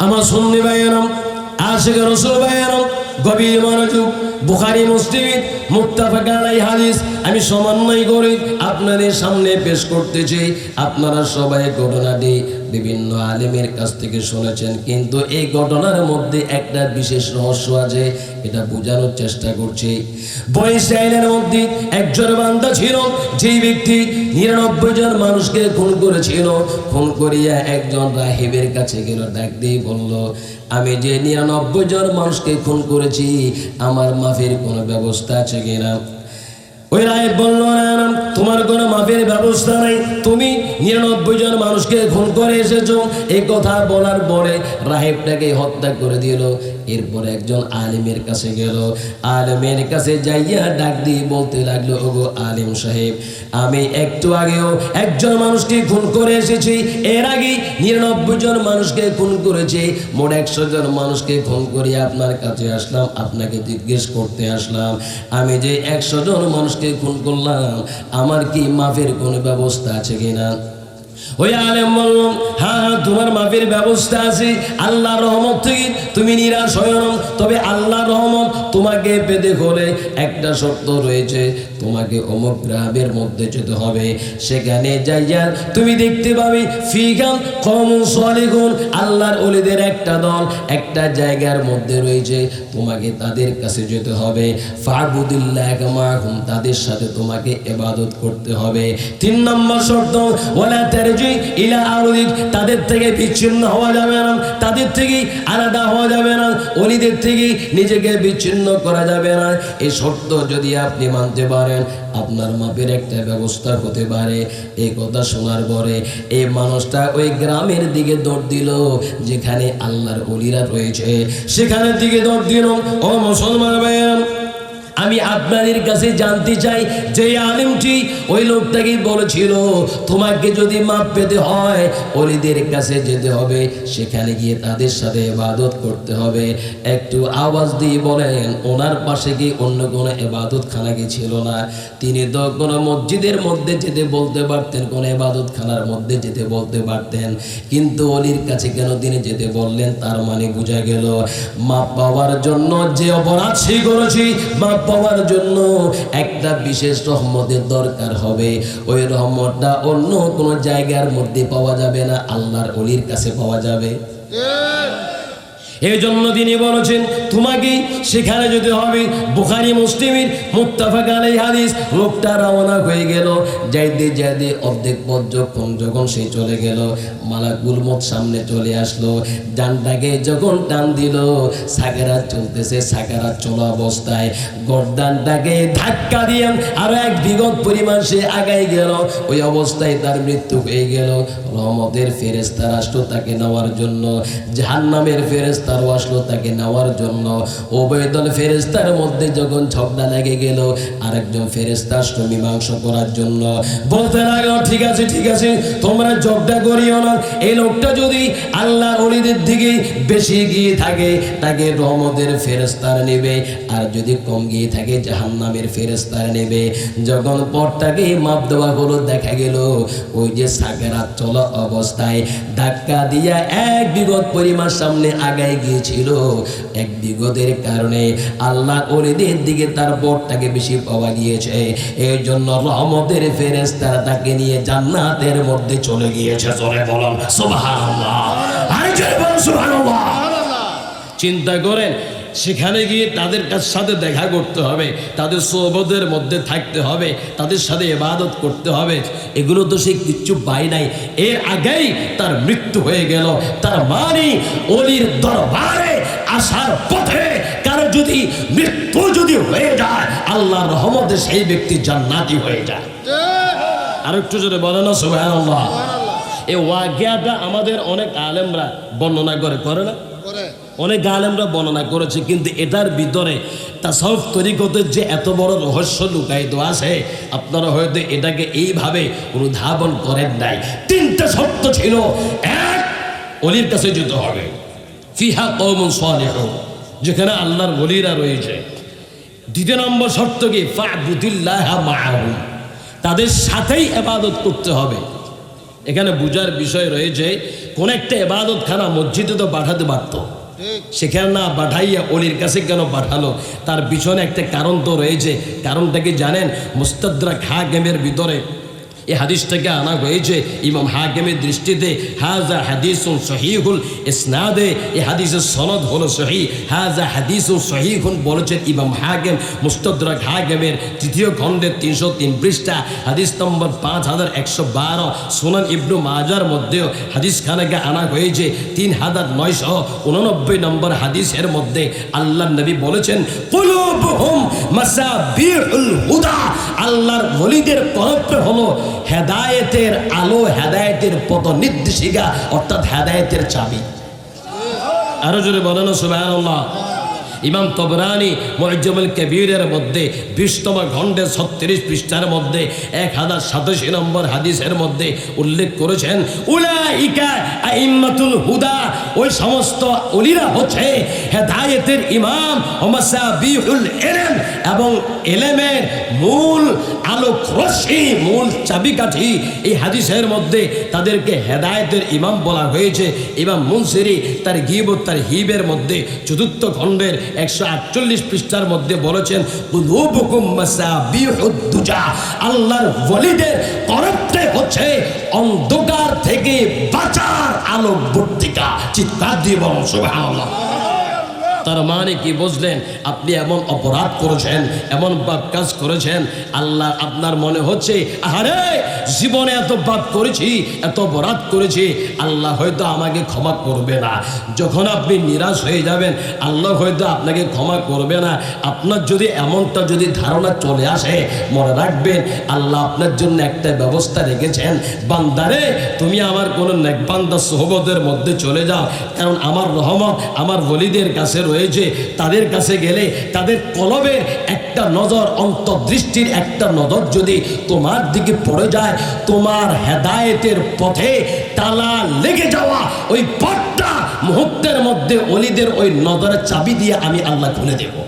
আমার সন্নি ভাইয়েরাম আশেখ রসুল ভাইয়েরাম গভীর মনোযোগ বুখারি মুসলিম মুক্তাফা আলাই হাদিস আমি সমন্বয় করে আপনাদের সামনে পেশ করতেছি। আপনারা সবাই ঘটনাটি বিভিন্ন আলেমের কাছ থেকে শুনেছেন, কিন্তু এই ঘটনার মধ্যে একটা বিশেষ রহস্য আছে, এটা বোঝানোর চেষ্টা করছি। বয়স মধ্যে একজন বান্দা ছিল, যেই ব্যক্তি নিরানব্বই জন মানুষকে খুন করেছিল। খুন করিয়া একজন রাহিবের কাছে গেল, ডাক দিয়ে বলল, আমি যে নিরানব্বই জন মানুষকে খুন করেছি, আমার মাফের কোনো ব্যবস্থা আছে কিনা? ওই রায় বলল তোমার কোনো মাফের ব্যবস্থা নেই। তুমি নিরানব্বই জন মানুষকে খুন করে এসেছ। এই কথা বলার পরে রাহেবটাকে হত্যা করে দিল। এরপরে একজন আলিমের কাছে গেল। আলিমের কাছে যাইয়া ডাক দিয়ে বলতে লাগল, ওগো আলিম সাহেব, আমি একটু আগেও একজন মানুষকে খুন করে এসেছি। এর আগে নিরানব্বই জন মানুষকে খুন করেছি। মোট একশো জন মানুষকে খুন করে আপনার কাছে আসলাম, আপনাকে জিজ্ঞেস করতে আসলাম। আমি যে একশো জন মানুষকে খুন করলাম, আমার কি মাফের কোনো ব্যবস্থা আছে কিনা? ওই আলেম বলল হ্যাঁ হ্যাঁ তোমার মাফের ব্যবস্থা আছে আল্লাহ রহমত থেকে তুমি নিরাশ হয় তবে আল্লাহ রহমত তোমাকে পেতে হলে একটা শর্ত রয়েছে, তোমাকে অমুক গ্রামের মধ্যে যেতে হবে। সেখানে যাইয়া তুমি দেখতে পাবে ফিগান কম সলিগুন, আল্লাহর অলিদের একটা দল একটা জায়গার মধ্যে রয়েছে, তোমাকে তাদের কাছে যেতে হবে। ফাবুদুল্লাহ মাহুম, তাদের সাথে তোমাকে এবাদত করতে হবে। তিন নম্বর শর্ত ওলা তেরজি ইলা আরুদিক তাদের থেকে বিচ্ছিন্ন হওয়া যাবে না, তাদের থেকে আলাদা হওয়া যাবে না, অলিদের থেকে নিজেকে বিচ্ছিন্ন করা যাবে না। এই শর্ত যদি আপনি মানতে পারেন, আপনার মাপের একটা ব্যবস্থা হতে পারে। এই কথা শোনার পরে এই মানুষটা ওই গ্রামের দিকে দৌড় দিল, যেখানে আল্লাহর অলিরা রয়েছে। সেখানের দিকে দৌড় দিল, ও মুসলমান ভাইয়ান আমি আপনাদের কাছে জানতে চাই, যে আলিমটি ওই লোকটাকে বলেছিল, তোমাকে যদি মাপ পেতে হয়, অলিদের কাছে যেতে হবে। সেখানে গিয়ে তাদের সাথে এবাদত করতে হবে। একটু আওয়াজ দিয়ে বলেন, ওনার পাশে কি অন্য কোনো এবাদত খানা ছিল না? তিনি তো কোনো মসজিদের মধ্যে যেতে বলতে পারতেন, কোনো এবাদত খানার মধ্যে যেতে বলতে পারতেন। কিন্তু অলির কাছে কেন তিনি যেতে বললেন, তার মানে বোঝা গেল, মাপ পাওয়ার জন্য যে অপরাধ সে করেছি, মাপ পাওয়ার জন্য একটা বিশেষ রহমতের দরকার হবে। ওই রহমতটা অন্য কোনো জায়গার মধ্যে পাওয়া যাবে না, আল্লাহর অলির কাছে পাওয়া যাবে। এই জন্য তিনি বলেছেন, তোমাকে সেখানে যেতে হবে। বুখারি, মুসলিমের মুত্তাফাক আলাই হাদিস, লোকটা রওনা হয়ে গেল। যাইতে যাইতে অর্ধেক পথ যখন যখন সে চলে গেল, মালাকুল মত সামনে চলে আসলো। ডানটাকে যখন টান দিল, সাকেরাত চলতেছে, সাকেরাত চলা অবস্থায় গরদানটাকে ধাক্কা দিয়ে আরও এক বিগত পরিমাণ সে আগাই গেল। ওই অবস্থায় তার মৃত্যু হয়ে গেল। রহমতের ফেরেস্তার আসলো তাকে নেওয়ার জন্য। জাহান্নামের ফেরেস্তারও আসলো, তাকে নেওয়ার জন্য। উভয় দল ফেরেস্তার মধ্যে যখন ঝগড়া লেগে গেল, আরেকজন ফেরেস্তা আসলো মীমাংসা করার জন্য। বলতে লাগল, ঠিক আছে ঠিক আছে, তোমরা ঝগড়া করিও না। এই লোকটা যদি আল্লাহ অলিদের দিকে বেশি গিয়ে থাকে, তাকে রহমতের ফেরেস্তার নেবে। আর যদি কম গিয়ে থাকে, জাহান্নামের ফেরেস্তার নেবে। যখন পরটাকে মাপ দেওয়া হলো, দেখা গেল, ওই যে সাকেরাত চলা অবস্থায় ধাক্কা দিয়া এক বিগত পরিমাণ সামনে আগায় গিয়েছিল। এক বিগতের কারণে আল্লাহ অলিদের দিকে তার বরটাকে বেশি পাওয়া গিয়েছে। এই জন্য রহমতের ফেরেস তারা তাকে নিয়ে জান্নাতের মধ্যে চলে গিয়েছে। চলে বলুন সুবহানাল্লাহ। আরে জয় বলুন সুবহানাল্লাহ। চিন্তা করেন সেখানে গিয়ে তাদের কাছ সাথে দেখা করতে হবে তাদের সোবদের মধ্যে থাকতে হবে তাদের সাথে ইবাদত করতে হবে। এগুলো তো সে কিচ্ছু পাই নাই। এর আগেই তার মৃত্যু হয়ে গেল। তার মানে অলির দরবারে আসার পথে কারও যদি মৃত্যু যদি হয়ে যায় আল্লাহর রহমতে সেই ব্যক্তি জান্নাতি হয়ে যায়। আর একটু যদি বলে না সুবহানাল্লাহ। এই ওয়াকিয়াটা আমাদের অনেক আলেমরা বর্ণনা করে করে না? অনেক আলেমরা বর্ণনা করেছি, কিন্তু এটার ভিতরে তাসফ তরিকতের যে এত বড় রহস্য লুকায়িত আছে, আপনারা হয়তো এটাকে এইভাবে অনুধাবন করেন নাই। তিনটা শর্ত ছিল, এক, অলির কাছে যেতে হবে। ফিহা কৌমন সালেহ যেখানে আল্লাহর বলিরা রয়েছে। দ্বিতীয় নম্বর শর্ত কি? ফাবুদিল্লাহ তাদের সাথেই এবাদত করতে হবে। এখানে বুঝার বিষয় রয়েছে, কোন একটা এবাদত খানা মসজিদে তো পাঠাতে পারতো। সেখানে না পাঠাইয়া অলির কাছে কেন পাঠালো? তার পিছনে একটা কারণ তো রয়েছে। কারণটা কি জানেন? মুস্তাদ্রা খা গেমের ভিতরে এই হাদিসটাকে আনা হয়েছে ইমাম হাকিমের দৃষ্টিতে হাজা হাদিসুন সহিহুল ইসনাদে এই হাদিসের সনদ হলো সহি হাজা হাদিসুন সহিহুন বলেছেন ইমাম হাকিম। মুস্তদরাক হাকিমের তৃতীয় খণ্ডের তিনশো তিন পৃষ্ঠা, হাদিস নম্বর পাঁচ হাজার একশো বারো, সোনান ইবনু মাজার মধ্যেও হাদিস খানাকে আনা হয়েছে। তিন হাজার নয়শো উননব্বই নম্বর হাদিসের মধ্যে আল্লাহ নবী বলেছেন আল্লাহর ওলিদের কলপে হলো হেদায়েতের আলো হেদায়েতের পথ নির্দেশিকা অর্থাৎ হেদায়েতের চাবি। আরও জোরে বলেন সুবহানাল্লাহ। ইমাম তবরানি মহিজমুল কবিরের মধ্যে বিশতম খণ্ডে ছত্রিশ পৃষ্ঠার মধ্যে এক হাজার সাতাশি নম্বর হাদিসের মধ্যে উল্লেখ করেছেন, উলাইকা হুদা। ওই সমস্ত অলিরা হচ্ছে হেদায়েতের ইমাম ওমাসাবিহুল এলেম এবং এলেমের মূল আলোক রশ্মি মূল চাবিকাঠি। এই হাদিসের মধ্যে তাদেরকে হেদায়েতের ইমাম বলা হয়েছে। ইমাম মুনসিরি তার গিব তার হিবের মধ্যে চতুর্থ খণ্ডের একশো আটচল্লিশ পৃষ্ঠার মধ্যে বলেছেন আল্লাহর ওয়ালিদের করপটে হচ্ছে অন্ধকার থেকে বাঁচার আলোক বর্তিকা চিৎকার দিয়ে বলুন তার মানে কি বুঝলেন? আপনি এমন অপরাধ করেছেন, এমন পাপ কাজ করেছেন, আল্লাহ আপনার মনে হচ্ছে আরে জীবনে এত পাপ করেছি, এত অপরাধ করেছি, আল্লাহ হয়তো আমাকে ক্ষমা করবে না। যখন আপনি নিরাশ হয়ে যাবেন, আল্লাহ হয়তো আপনাকে ক্ষমা করবে না। আপনার যদি এমনটা যদি ধারণা চলে আসে, মনে রাখবেন, আল্লাহ আপনার জন্য একটা ব্যবস্থা রেখেছেন। বান্দারে, তুমি আমার কোনো নেকবান্দা, সোহবতের মধ্যে চলে যাও, কারণ আমার রহমত আমার বলিদের কাছে রয়েছে, তাদের কাছে গেলে তাদের কলবের একটা নজর, অন্তর্দৃষ্টির একটা নজর যদি তোমার দিকে পড়ে যায়, তোমার হেদায়েতের পথে তালা লেগে যাওয়া ওই পথটা মুহূর্তের মধ্যে অলিদের ওই নজরের চাবি দিয়ে আমি আল্লাহ খুলে দেবো।